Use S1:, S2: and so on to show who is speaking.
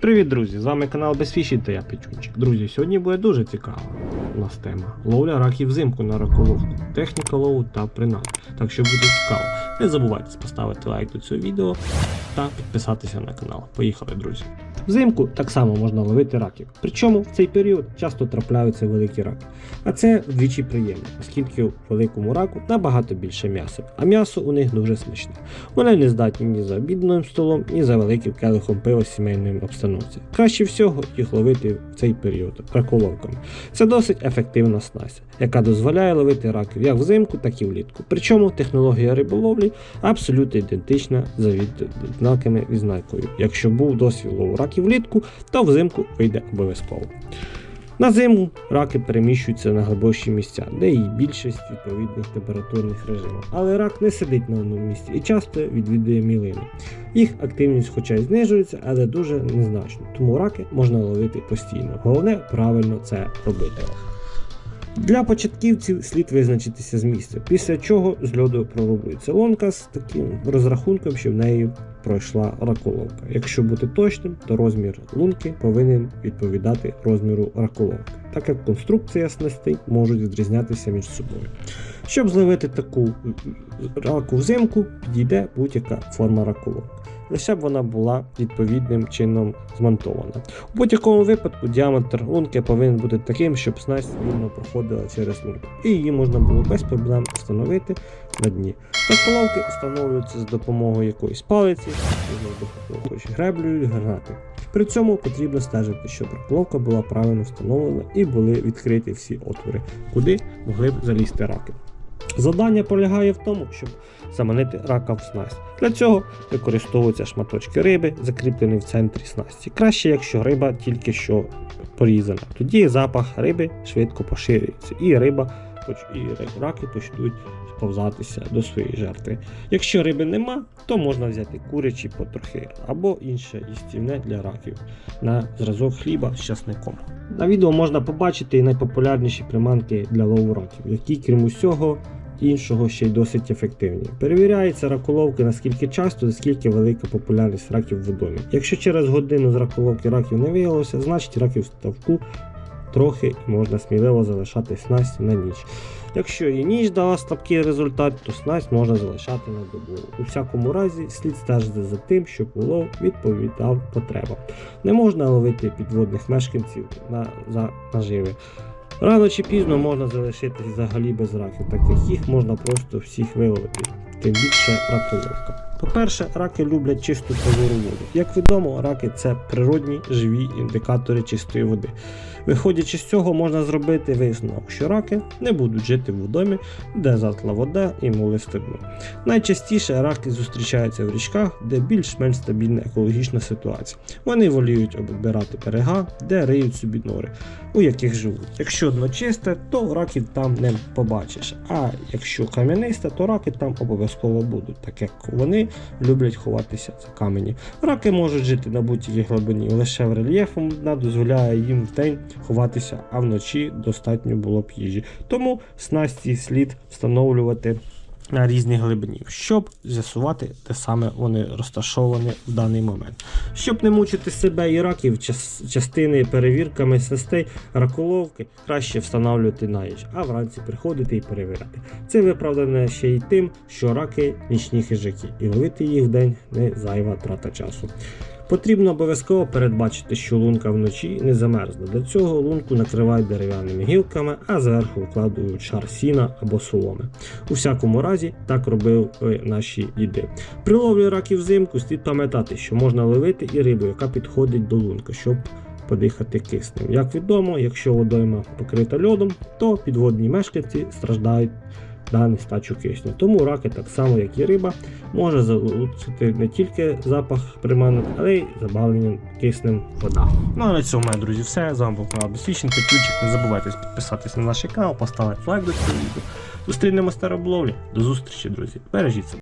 S1: Привіт, друзі! З вами канал Безфіші та я Печунчик. Друзі, сьогодні буде дуже цікава у нас тема. Ловля раків взимку на раколовку, техніка лову та принад. Так що буде цікаво. Не забувайте поставити лайк до цього відео та підписатися на канал. Поїхали, друзі! Взимку так само можна ловити раків. Причому в цей період часто трапляються великі раки. А це вдвічі приємно, оскільки у великому раку набагато більше м'яса, а м'ясо у них дуже смачне. Вони не здатні ні за обідним столом, ні за великим келихом пива сімейної обстановці. Краще всього їх ловити цей період раколовками. Це досить ефективна снасть, яка дозволяє ловити раків як взимку, так і влітку. Причому технологія риболовлі абсолютно ідентична за відзнаками відзнакою. Якщо був досвід лову раків влітку, то взимку вийде обов'язково. На зиму раки переміщуються на глибші місця, де і більшість відповідних температурних режимів. Але рак не сидить на одному місці і часто відвідує мілини. Їх активність хоча й знижується, але дуже незначно. Тому раки можна ловити постійно. Головне правильно це робити. Для початківців слід визначитися з місця, після чого з льоду прорубується лонка з таким розрахунком, що в неї пройшла раколовка. Якщо бути точним, то розмір лунки повинен відповідати розміру раколовки, так як конструкція снастей можуть відрізнятися між собою. Щоб зловити таку раку взимку, підійде будь-яка форма раколовки. Лише б вона була відповідним чином змонтована. У будь-якому випадку діаметр лунки повинен бути таким, щоб снасть вільно проходила через лунку, і її можна було без проблем встановити на дні. Раколовки встановлюються з допомогою якоїсь палиці, хоч греблею, гранати. При цьому потрібно стежити, щоб раколовка була правильно встановлена і були відкриті всі отвори, куди могли б залізти раки. Завдання полягає в тому, щоб заманити рака в снасть. Для цього використовуються шматочки риби, закріплені в центрі снасті. Краще, якщо риба тільки що порізана. Тоді запах риби швидко поширюється, і риба і раки почнуть сповзатися до своєї жертви. Якщо риби нема, то можна взяти курячі потрохи або інше їстівне для раків на зразок хліба з часником. На відео можна побачити і найпопулярніші приманки для лову раків, які, крім усього, іншого ще й досить ефективні. Перевіряється раколовки наскільки часто, наскільки велика популярність раків в водомі. Якщо через годину з раколовки раків не виявилося, значить раків ставку трохи і можна сміливо залишати снасть на ніч. Якщо і ніч дала слабкий результат, то снасть можна залишати на добу. У всякому разі, слід стежити за тим, щоб улов відповідав потребам. Не можна ловити підводних мешканців на, за наживи. Рано чи пізно можна залишитись взагалі без раків, так як їх можна просто всіх виловити, тим більше раколовка. По-перше, раки люблять чисту прозору воду. Як відомо, раки це природні живі індикатори чистої води. Виходячи з цього, можна зробити висновок, що раки не будуть жити в водомі, де затла вода і мулисте дно. Найчастіше раки зустрічаються в річках, де більш-менш стабільна екологічна ситуація. Вони воліють обирати берега, де риють собі нори, у яких живуть. Якщо дно чисте, то раків там не побачиш. А якщо кам'янисте, то раки там обов'язково будуть, так як вони люблять ховатися за камені. Раки можуть жити на будь-якій глибині, лише в рельєфом дна дозволяє їм вдень ховатися, а вночі достатньо було б їжі. Тому снасті слід встановлювати на різній глибині, щоб з'ясувати, де саме вони розташовані в даний момент. Щоб не мучити себе і раків, час- частини перевірками снастей раколовки краще встановлювати на ніч, а вранці приходити і перевіряти. Це виправдане ще й тим, що раки нічні хижаки, і ловити їх вдень не зайва трата часу. Потрібно обов'язково передбачити, що лунка вночі не замерзне. Для цього лунку накривають дерев'яними гілками, а зверху вкладають шар сіна або соломи. У всякому разі, так робили наші діди. При ловлі раків взимку слід пам'ятати, що можна ловити і рибу, яка підходить до лунки, щоб подихати киснем. Як відомо, якщо водойма покрита льодом, то підводні мешканці страждають на нестачу кисню. Тому раки, так само як і риба, може залучити не тільки запах приманок, але й забавлення киснем вода. Ну а на цьому, мої друзі, все. З вами був канал Досвідчен Петючик. Не забувайте підписатись на наш канал, поставити лайк до цього відео. Зустрінемо на риболовлі. До зустрічі, друзі. Бережіть себе.